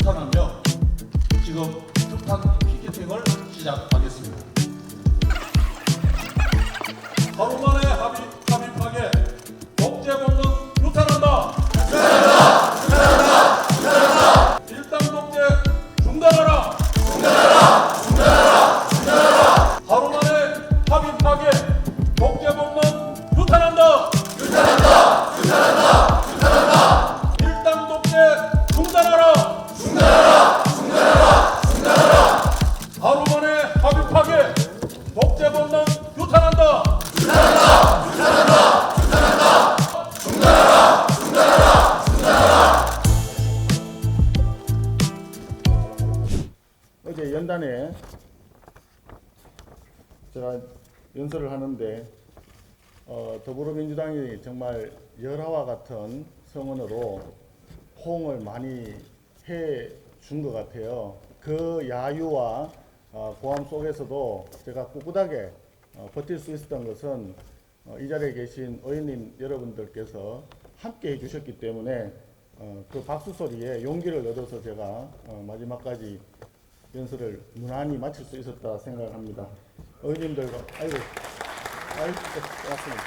규탄하며 지금 규탄 피켓팅을 시작하겠습니다. 연설을 하는데 어, 더불어민주당이 정말 열화와 같은 성원으로 호응을 많이 해 준 것 같아요. 그 야유와 어, 고함 속에서도 제가 꿋꿋하게 어, 버틸 수 있었던 것은 어, 이 자리에 계신 의원님 여러분들께서 함께 해주셨기 때문에 어, 그 박수 소리에 용기를 얻어서 제가 어, 마지막까지 연설을 무난히 마칠 수 있었다 생각을 합니다. 의원님들과 아이고 아이고 고맙습니다.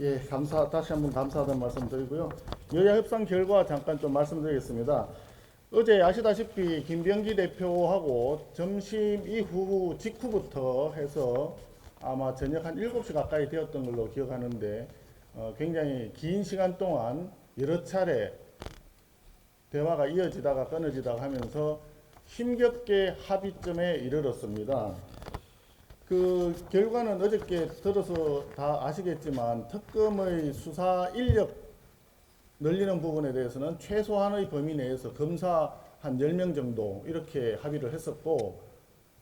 예, 감사 다시 한번 감사하다는 말씀 드리고요. 여야 협상 결과 잠깐 좀 말씀드리겠습니다. 어제 아시다시피 김병기 대표하고 점심 이후 직후부터 해서 아마 저녁 한 7시 가까이 되었던 걸로 기억하는데 어, 굉장히 긴 시간 동안 여러 차례 대화가 이어지다가 끊어지다가 하면서 힘겹게 합의점에 이르렀습니다. 그 결과는 어저께 들어서 다 아시겠지만 특검의 수사 인력 늘리는 부분에 대해서는 최소한의 범위 내에서 검사 한 10명 정도 이렇게 합의를 했었고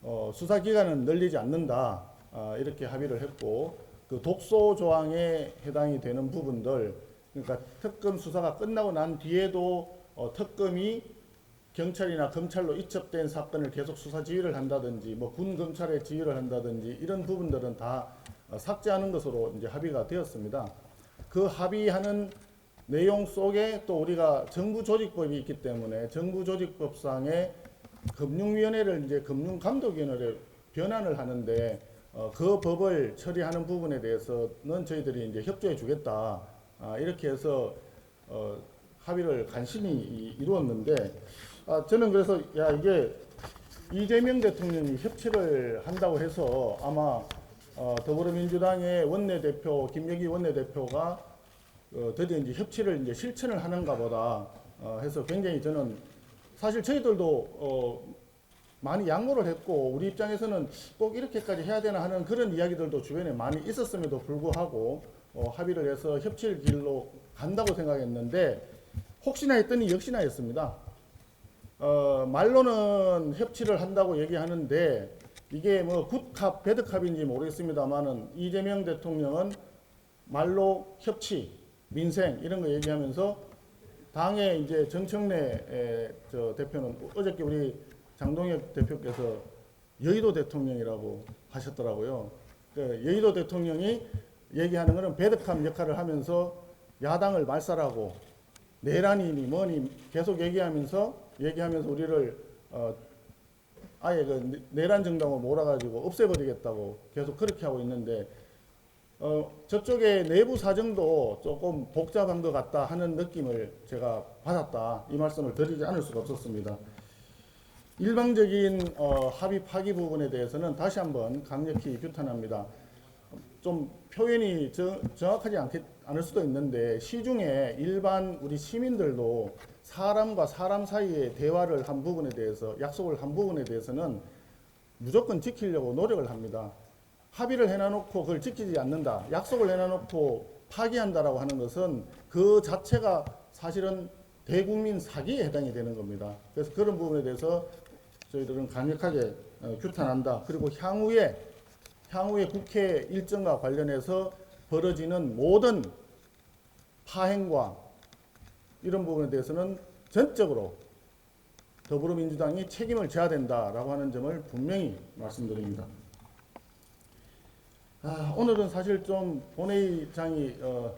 어, 수사 기간은 늘리지 않는다 아, 이렇게 합의를 했고 그 독소 조항에 해당이 되는 부분들 그러니까 특검 수사가 끝나고 난 뒤에도 어, 특검이 경찰이나 검찰로 이첩된 사건을 계속 수사 지휘를 한다든지 뭐 군 검찰에 지휘를 한다든지 이런 부분들은 다 어, 삭제하는 것으로 이제 합의가 되었습니다. 그 합의하는 내용 속에 또 우리가 정부 조직법이 있기 때문에 정부 조직법상의 금융위원회를 이제 금융감독위원회로 변환을 하는데 어, 그 법을 처리하는 부분에 대해서는 저희들이 이제 협조해 주겠다 아, 이렇게 해서 어, 합의를 간신히 이- 이루었는데 아, 저는 그래서 야 이게 이재명 대통령이 협치를 한다고 해서 아마 어, 더불어민주당의 원내대표 김영기 원내대표가 어, 드디어 이제 협치를 이제 실천을 하는가 보다 어, 해서 굉장히 저는 사실 저희들도 어, 많이 양보를 했고 우리 입장에서는 꼭 이렇게까지 해야 되나 하는 그런 이야기들도 주변에 많이 있었음에도 불구하고 어, 합의를 해서 협치의 길로 간다고 생각했는데 혹시나 했더니 역시나 했습니다. 어, 말로는 협치를 한다고 얘기하는데 이게 뭐 굿캅, 배드캅인지 모르겠습니다만은 이재명 대통령은 말로 협치, 민생 이런 거 얘기하면서 당의 이제 정청래 에, 저 대표는 어저께 우리 장동혁 대표께서 여의도 대통령이라고 하셨더라고요. 그 여의도 대통령이 얘기하는 것은 배드캅 역할을 하면서 야당을 말살하고 내란이니 뭐니 계속 얘기하면서 얘기하면서 우리를 어, 아예 그 내란 정당으로 몰아가지고 없애버리겠다고 계속 그렇게 하고 있는데 어, 저쪽의 내부 사정도 조금 복잡한 것 같다 하는 느낌을 제가 받았다 이 말씀을 드리지 않을 수가 없었습니다. 일방적인 어, 합의 파기 부분에 대해서는 다시 한번 강력히 규탄합니다. 좀 표현이 정, 정확하지 않겠, 않을 수도 있는데 시중에 일반 우리 시민들도 사람과 사람 사이의 대화를 한 부분에 대해서 약속을 한 부분에 대해서는 무조건 지키려고 노력을 합니다. 합의를 해놔놓고 그걸 지키지 않는다. 약속을 해놔놓고 파기한다라고 하는 것은 그 자체가 사실은 대국민 사기에 해당이 되는 겁니다. 그래서 그런 부분에 대해서 저희들은 강력하게 어, 규탄한다. 그리고 향후에 향후에 국회 일정과 관련해서 벌어지는 모든 파행과 이런 부분에 대해서는 전적으로 더불어민주당이 책임을 져야 된다라고 하는 점을 분명히 말씀드립니다. 아, 오늘은 사실 좀 본회의장이 어,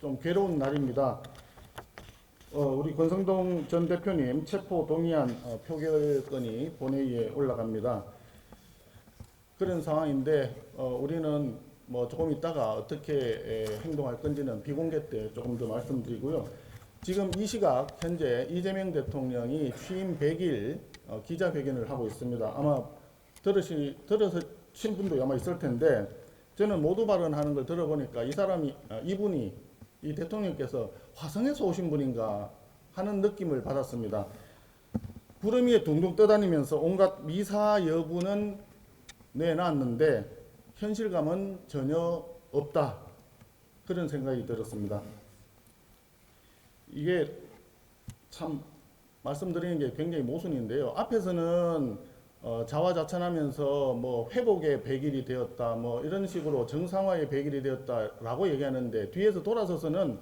좀 괴로운 날입니다. 어, 우리 권성동 전 대표님 체포 동의안 어, 표결건이 본회의에 올라갑니다. 그런 상황인데 어, 우리는 뭐 조금 있다가 어떻게 에, 행동할 건지는 비공개 때 조금 더 말씀드리고요. 지금 이 시각 현재 이재명 대통령이 취임 100일 어, 기자회견을 하고 있습니다. 아마 들으시 들으신 분도 아마 있을 텐데 저는 모두 발언하는 걸 들어보니까 이 사람이 아, 이분이 이 대통령께서 화성에서 오신 분인가 하는 느낌을 받았습니다. 구름 위에 둥둥 떠다니면서 온갖 미사 여구는 내놨는데 현실감은 전혀 없다 그런 생각이 들었습니다. 이게 참 말씀드리는 게 굉장히 모순인데요. 앞에서는 어, 자화자찬하면서 뭐 회복의 100일이 되었다 뭐 이런 식으로 정상화의 100일이 되었다라고 얘기하는데 뒤에서 돌아서서는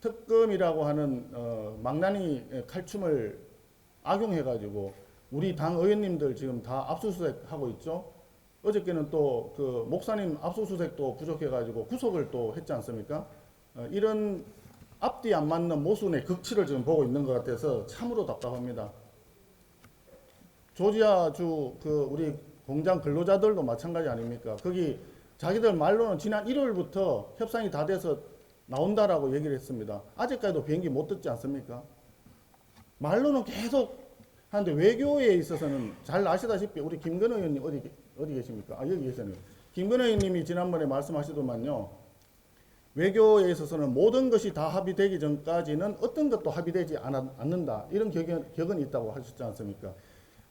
특검이라고 하는 어, 망나니 칼춤을 악용해 가지고 우리 당 의원님들 지금 다 압수수색 하고 있죠. 어저께는 또 그 목사님 압수수색도 부족해가지고 구속을 또 했지 않습니까? 어, 이런 앞뒤 안 맞는 모순의 극치를 지금 보고 있는 것 같아서 참으로 답답합니다. 조지아주 그 우리 공장 근로자들도 마찬가지 아닙니까? 거기 자기들 말로는 지난 1월부터 협상이 다 돼서 나온다라고 얘기를 했습니다. 아직까지도 비행기 못 듣지 않습니까? 말로는 계속 하는데 외교에 있어서는 잘 아시다시피 우리 김건희 의원님 어디 계- 어디 계십니까? 아 여기 계시네요. 김건희 의원님이 지난번에 말씀하시더만요. 외교에 있어서는 모든 것이 다 합의되기 전까지는 어떤 것도 합의되지 않는다. 이런 격언, 격언이 있다고 하셨지 않습니까?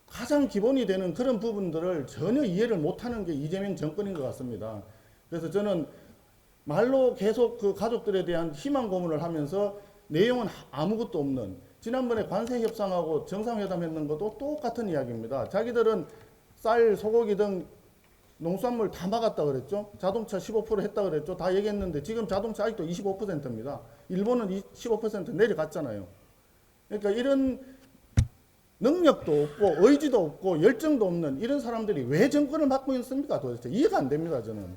가장 기본이 되는 그런 부분들을 전혀 이해를 못하는 게 이재명 정권인 것 같습니다. 그래서 저는 말로 계속 그 가족들에 대한 희망 고문을 하면서 내용은 아무것도 없는 지난번에 관세 협상하고 정상회담 했는 것도 똑같은 이야기입니다. 자기들은 쌀, 소고기 등 농수산물 다 막았다 그랬죠. 자동차 15% 했다 그랬죠. 다 얘기했는데 지금 자동차 아직도 25%입니다. 일본은 15% 내려갔잖아요. 그러니까 이런 능력도 없고 의지도 없고 열정도 없는 이런 사람들이 왜 정권을 맡고 있습니까? 도대체 이해가 안 됩니다. 저는.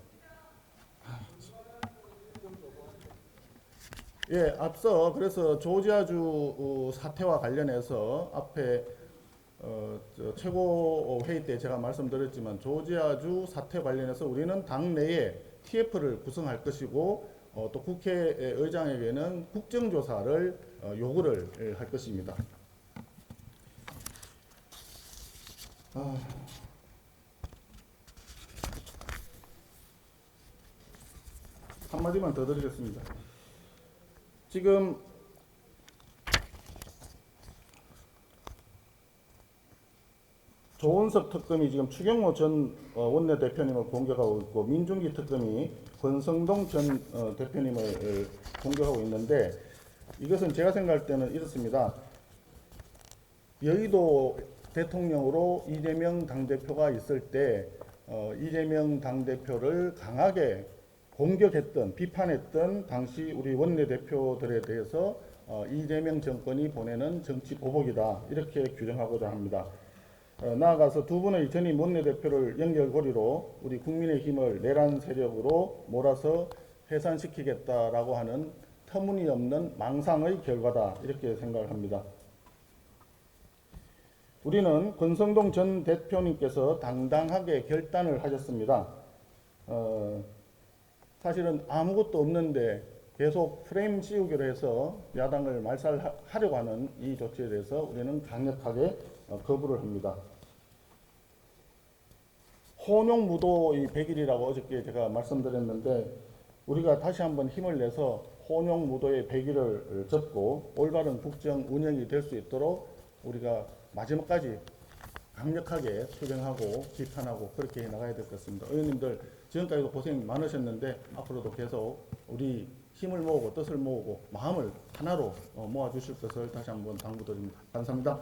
예, 앞서 그래서 조지아주 어, 사태와 관련해서 앞에 어, 저 최고 회의 때 제가 말씀드렸지만 조지아주 사태 관련해서 우리는 당내에 TF를 구성할 것이고 어, 또 국회의장에게는 국정조사를 어, 요구를 예, 할 것입니다. 아. 한마디만 더 드리겠습니다. 지금 조은석 특검이 지금 추경호 전 어, 원내대표님을 공격하고 있고 민중기 특검이 권성동 전 어, 대표님을 어, 공격하고 있는데 이것은 제가 생각할 때는 이렇습니다. 여의도 대통령으로 이재명 당대표가 있을 때 어, 이재명 당대표를 강하게 공격했던 비판했던 당시 우리 원내대표들에 대해서 어, 이재명 정권이 보내는 정치 보복이다 이렇게 규정하고자 합니다. 어, 나아가서 두 분의 전임 원내대표를 연결고리로 우리 국민의힘을 내란 세력으로 몰아서 해산시키겠다라고 하는 터무니없는 망상의 결과다 이렇게 생각을 합니다. 우리는 권성동 전 대표님께서 당당하게 결단을 하셨습니다. 어, 사실은 아무것도 없는데 계속 프레임 씌우기로 해서 야당을 말살하려고 하는 이 조치에 대해서 우리는 강력하게 어, 거부를 합니다. 혼용 무도 이 100일이라고 어저께 제가 말씀드렸는데 우리가 다시 한번 힘을 내서 혼용 무도의 100일을 접고 올바른 국정 운영이 될 수 있도록 우리가 마지막까지 강력하게 투쟁하고 비판하고 그렇게 나가야 될 것 같습니다. 의원님들 지금까지도 고생 많으셨는데 앞으로도 계속 우리 힘을 모으고 뜻을 모으고 마음을 하나로 어, 모아 주실 것을 다시 한번 당부드립니다. 감사합니다.